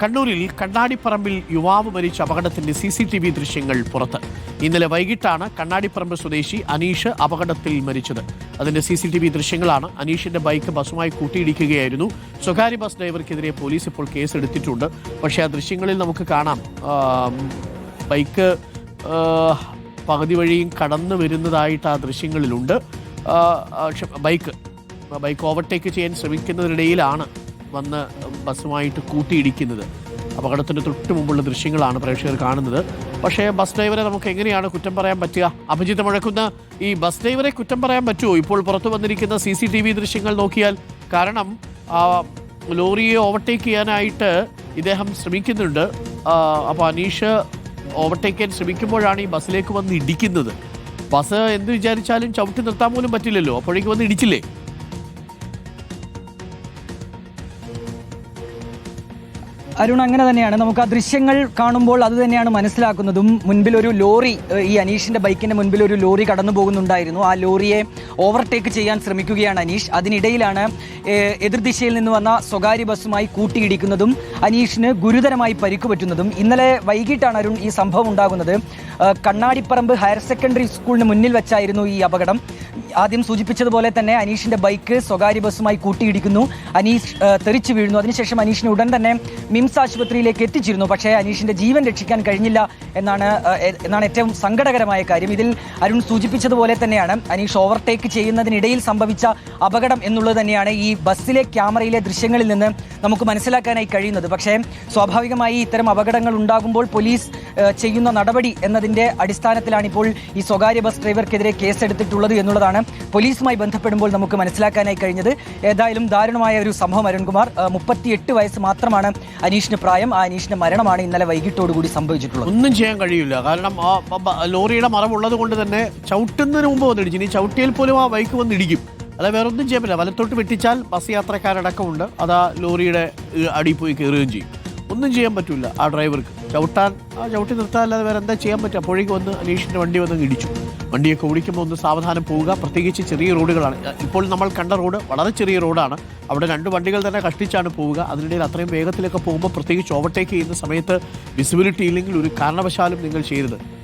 കണ്ണൂരിൽ കണ്ണാടിപ്പറമ്പിൽ യുവാവ് മരിച്ച അപകടത്തിന്റെ സി സി ടി വി ദൃശ്യങ്ങൾ പുറത്ത്. ഇന്നലെ വൈകിട്ടാണ് കണ്ണാടിപ്പറമ്പ് സ്വദേശി അനീഷ് അപകടത്തിൽ മരിച്ചത്. അതിന്റെ സി സി ടി വി ദൃശ്യങ്ങളാണ് അനീഷിന്റെ ബൈക്ക് ബസ്സുമായി കൂട്ടിയിടിക്കുകയായിരുന്നു. സ്വകാര്യ ബസ് ഡ്രൈവർക്കെതിരെ പോലീസ് ഇപ്പോൾ കേസെടുത്തിട്ടുണ്ട്. പക്ഷേ ആ ദൃശ്യങ്ങളിൽ നമുക്ക് കാണാം. ബൈക്ക് പകുതി വഴിയും കടന്നു വരുന്നതായിട്ട് ആ ദൃശ്യങ്ങളിലുണ്ട്. ബൈക്ക് ബൈക്ക് ഓവർടേക്ക് ചെയ്യാൻ ശ്രമിക്കുന്നതിനിടയിലാണ് വന്ന് ബസ്സുമായിട്ട് കൂട്ടിയിടിക്കുന്നത്. അപകടത്തിന് തൊട്ട് മുമ്പുള്ള ദൃശ്യങ്ങളാണ് പ്രേക്ഷകർ കാണുന്നത്. പക്ഷേ ബസ് ഡ്രൈവറെ നമുക്ക് എങ്ങനെയാണ് കുറ്റം പറയാൻ പറ്റുക? അഭിജിത്ത് മുഴക്കുന്ന ഈ ബസ് ഡ്രൈവറെ കുറ്റം പറയാൻ പറ്റുമോ ഇപ്പോൾ പുറത്തു വന്നിരിക്കുന്ന സി സി ടി വി ദൃശ്യങ്ങൾ നോക്കിയാൽ കാരണം ലോറിയെ ഓവർടേക്ക് ചെയ്യാനായിട്ട് ഇദ്ദേഹം ശ്രമിക്കുന്നുണ്ട്. അപ്പോൾ അനീഷ് ഓവർടേക്ക് ചെയ്യാൻ ശ്രമിക്കുമ്പോഴാണ് ഈ ബസ്സിലേക്ക് വന്ന് ഇടിക്കുന്നത്. ബസ് എന്ത് വിചാരിച്ചാലും ചവിട്ടി നിർത്താൻ പോലും പറ്റില്ലല്ലോ. അപ്പോഴേക്ക് വന്ന് ഇടിച്ചില്ലേ? അരുൺ അങ്ങനെ തന്നെയാണ്. നമുക്ക് ആ ദൃശ്യങ്ങൾ കാണുമ്പോൾ അത് തന്നെയാണ് മനസ്സിലാക്കുന്നതും. മുൻപിൽ ഒരു ലോറി ഈ അനീഷിന്റെ ബൈക്കിന്റെ മുൻപിൽ ഒരു ലോറി കടന്നു പോകുന്നുണ്ടായിരുന്നു. ആ ലോറിയെ ഓവർടേക്ക് ചെയ്യാൻ ശ്രമിക്കുകയാണ് അനീഷ്. അതിനിടയിലാണ് എതിർദിശയിൽ നിന്ന് വന്ന സ്വകാര്യ ബസ്സുമായി കൂട്ടിയിടിക്കുന്നതും അനീഷിന് ഗുരുതരമായി പരിക്ക് പറ്റുന്നതും. ഇന്നലെ വൈകിട്ടാണ് അരുൺ ഈ സംഭവം ഉണ്ടാകുന്നത്. കണ്ണാടിപ്പറമ്പ് ഹയർ സെക്കൻഡറി സ്കൂളിന് മുന്നിൽ വെച്ചായിരുന്നു ഈ അപകടം. ആദ്യം സൂചിപ്പിച്ചതുപോലെ തന്നെ അനീഷിന്റെ ബൈക്ക് സ്വകാര്യ ബസ്സുമായി കൂട്ടിയിടിക്കുന്നു. അനീഷ് തെറിച്ചു വീഴുന്നു. അതിനുശേഷം അനീഷിനെ ഉടൻ തന്നെ മിംസ് ആശുപത്രിയിലേക്ക് എത്തിച്ചിരുന്നു. പക്ഷേ അനീഷിന്റെ ജീവൻ രക്ഷിക്കാൻ കഴിഞ്ഞില്ല എന്നാണ് എന്നാണ് ഏറ്റവും സങ്കടകരമായ കാര്യം. ഇതിൽ അരുൺ സൂചിപ്പിച്ചതുപോലെ തന്നെയാണ് അനീഷ് ഓവർടേക്ക് ചെയ്യുന്നതിനിടയിൽ സംഭവിച്ച അപകടം എന്നുള്ളത് തന്നെയാണ് ഈ ബസ്സിലെ ക്യാമറയിലെ ദൃശ്യങ്ങളിൽ നിന്ന് നമുക്ക് മനസ്സിലാക്കാനായി കഴിയുന്നത്. പക്ഷേ സ്വാഭാവികമായി ഇത്തരം അപകടങ്ങൾ ഉണ്ടാകുമ്പോൾ പോലീസ് ചെയ്യുന്ന നടപടി എന്നതിന്റെ അടിസ്ഥാനത്തിലാണ് ഇപ്പോൾ ഈ സ്വകാര്യ ബസ് ഡ്രൈവർക്കെതിരെ കേസെടുത്തിട്ടുള്ളത് എന്നുള്ളതാണ് പോലീസുമായി ബന്ധപ്പെടുമ്പോൾ നമുക്ക് മനസ്സിലാക്കാനായി കഴിഞ്ഞത്. ഏതായാലും ദാരുണമായ ഒരു സംഭവം അരുൺകുമാർ. മുപ്പത്തിയെട്ട് വയസ്സ് മാത്രമാണ് അനീഷിന് പ്രായം. ആ അനീഷിന്റെ മരണമാണ് ഇന്നലെ വൈകിട്ടോടുകൂടി സംഭവിച്ചിട്ടുള്ളത്. ഒന്നും ചെയ്യാൻ കഴിയില്ല. കാരണം ആ ലോറിയുടെ മറവുള്ളത് കൊണ്ട് തന്നെ ചവിട്ടുന്നതിന് മുമ്പ് വന്നിടിച്ചു ഇനി ചവിട്ടിയാൽ പോലും ആ ബൈക്ക് വന്നിടിക്കും. അല്ല വേറെ ഒന്നും ചെയ്യാൻ പറ്റില്ല. വലത്തോട്ട് വെട്ടിച്ചാൽ ബസ് യാത്രക്കാരടക്കമുണ്ട്. അത് ലോറിയുടെ അടിയിൽ പോയി കയറുകയും ചെയ്യും. ഒന്നും ചെയ്യാൻ പറ്റില്ല ആ ഡ്രൈവർക്ക്. ചവിട്ടാൻ ആ ചവിട്ടി നിർത്താനല്ലാതെ വേറെ എന്താ ചെയ്യാൻ പറ്റുക? അപ്പോഴേക്കും വന്ന് അനീഷിന്റെ വണ്ടി വന്ന് ഇടിച്ചു. വണ്ടിയൊക്കെ ഓടിക്കുമ്പോൾ ഒന്ന് സാവധാനം പോവുക. പ്രത്യേകിച്ച് ചെറിയ റോഡുകളാണ്. ഇപ്പോൾ നമ്മൾ കണ്ട റോഡ് വളരെ ചെറിയ റോഡാണ്. അവിടെ രണ്ട് വണ്ടികൾ തന്നെ കഷ്ടിച്ചാണ് പോവുക. അതിനിടയിൽ അത്രയും വേഗത്തിലൊക്കെ പോകുമ്പോൾ പ്രത്യേകിച്ച് ഓവർടേക്ക് ചെയ്യുന്ന സമയത്ത് വിസിബിലിറ്റി ഇല്ലെങ്കിൽ ഒരു കാരണവശാലും നിങ്ങൾ ചെയ്യരുത്.